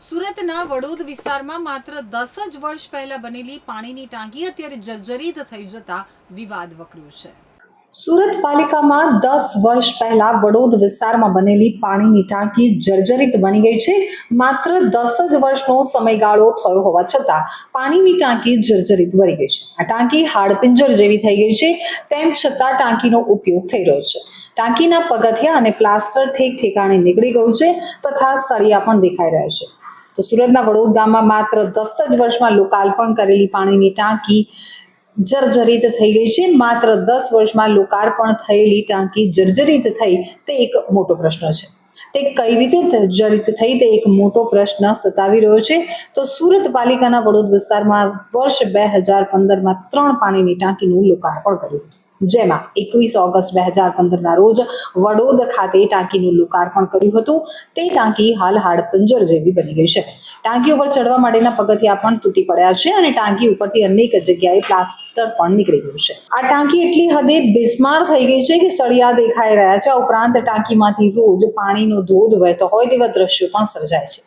સુરતના વડોદ વિસ્તારમાં માત્ર દસ જ વર્ષ પહેલા બનેલી પાણીની ટાંકી અત્યારે જર્જરિત થઈ જતા વિવાદ વકર્યો છે. સુરત પાલિકામાં દસ વર્ષ પહેલા વડોદ વિસ્તારમાં બનેલી પાણીની ટાંકી જર્જરિત બની ગઈ છે. માત્ર દસ જ વર્ષનો સમયગાળો થયો હોવા છતાં પાણીની ટાંકી જર્જરિત બની ગઈ છે. આ ટાંકી હાડપિંજર જેવી થઈ ગઈ છે, તેમ છતાં ટાંકીનો ઉપયોગ થઈ રહ્યો છે. ટાંકીના પગથિયા અને પ્લાસ્ટર ઠેક ઠેકાણે નીકળી ગયું છે તથા સળિયા પણ દેખાઈ રહ્યા છે. તો સુરતના વડોદ ગામમાં માત્ર દસ જ વર્ષમાં લોકાર્પણ કરેલી પાણીની ટાંકી જર્જરિત થઈ ગઈ છે. માત્ર દસ વર્ષમાં લોકાર્પણ થયેલી ટાંકી જર્જરિત થઈ તે એક મોટો પ્રશ્ન છે. તે કઈ રીતે જર્જરિત થઈ તે એક મોટો પ્રશ્ન સતાવી રહ્યો છે. તો સુરત પાલિકાના વડોદ વિસ્તારમાં વર્ષ બે હજાર પંદરમાં ત્રણ પાણીની ટાંકીનું લોકાર્પણ કર્યું હતું. જેમાં એકવીસ ઓગસ્ટ બે હજાર પંદરના રોજ વડોદ ખાતે ટાંકીનું લોકાર્પણ કર્યું હતું. તે ટાંકી હાલ હાડપંજર જેવી બની ગઈ છે. ટાંકી ઉપર ચડવા માટેના પગથિયા પણ તૂટી પડ્યા છે અને ટાંકી ઉપરથી અનેક જગ્યાએ પ્લાસ્ટર પણ નીકળી ગયું છે. આ ટાંકી એટલી હદે બિસ્માર થઈ ગઈ છે કે સળિયા દેખાઈ રહ્યા છે. આ ઉપરાંત ટાંકીમાંથી રોજ પાણીનો ધોધ વહેતો હોય તેવા દ્રશ્યો પણ સર્જાય છે.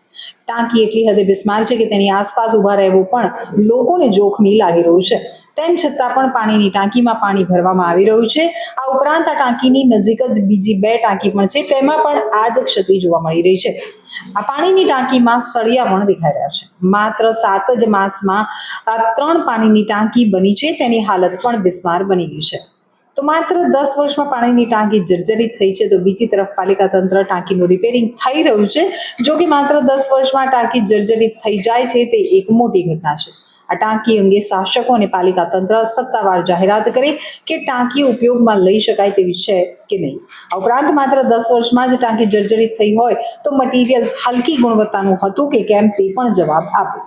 ટાંકી એટલી હદે બિસ્માર છે કે તેની આસપાસ ઊભા રહેવું પણ લોકોને જોખમી લાગી રહ્યું છે. તેમ છતાં પણ પાણીની ટાંકીમાં પાણી ભરવામાં આવી રહ્યું છે. આ ઉપરાંત આ ટાંકીની નજીક જ બીજી બે ટાંકી પણ છે. તેમાં પણ આ જ ક્ષતિ જોવા મળી રહી છે. આ પાણીની ટાંકીમાં સળિયા પણ દેખાઈ રહ્યા છે. માત્ર સાત જ માસમાં આ ત્રણ પાણીની ટાંકી બની છે, તેની હાલત પણ બિસ્માર બની ગઈ છે. તો માત્ર દસ વર્ષમાં પાણીની ટાંકી જર્જરિત થઈ છે, તો બીજી તરફ પાલિકા તંત્ર ટાંકીનું રિપેરિંગ થઈ રહ્યું છે, જો કે માત્ર દસ વર્ષમાં ટાંકી જર્જરિત થઈ જાય છે, તે એક મોટી ઘટના છે. આ ટાંકી અંગે શાસકો અને પાલિકા તંત્ર સત્તાવાર જાહેરાત કરે કે ટાંકી ઉપયોગમાં લઈ શકાય તેવી છે કે નહીં. આ ઉપરાંત માત્ર દસ વર્ષમાં જ ટાંકી જર્જરિત થઈ હોય તો મટીરિયલ્સ હલકી ગુણવત્તાનું હતું કે કેમ તે પણ જવાબ આપે.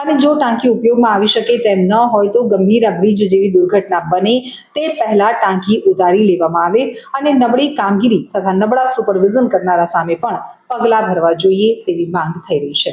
અને જો ટાંકી ઉપયોગમાં આવી શકે તેમ ન હોય તો ગંભીર બ્રિજ જેવી દુર્ઘટના બને તે પહેલા ટાંકી ઉતારી લેવામાં આવે અને નબળી કામગીરી તથા નબળા સુપરવિઝન કરનારા સામે પણ પગલાં ભરવા જોઈએ તેવી માંગ થઈ રહી છે.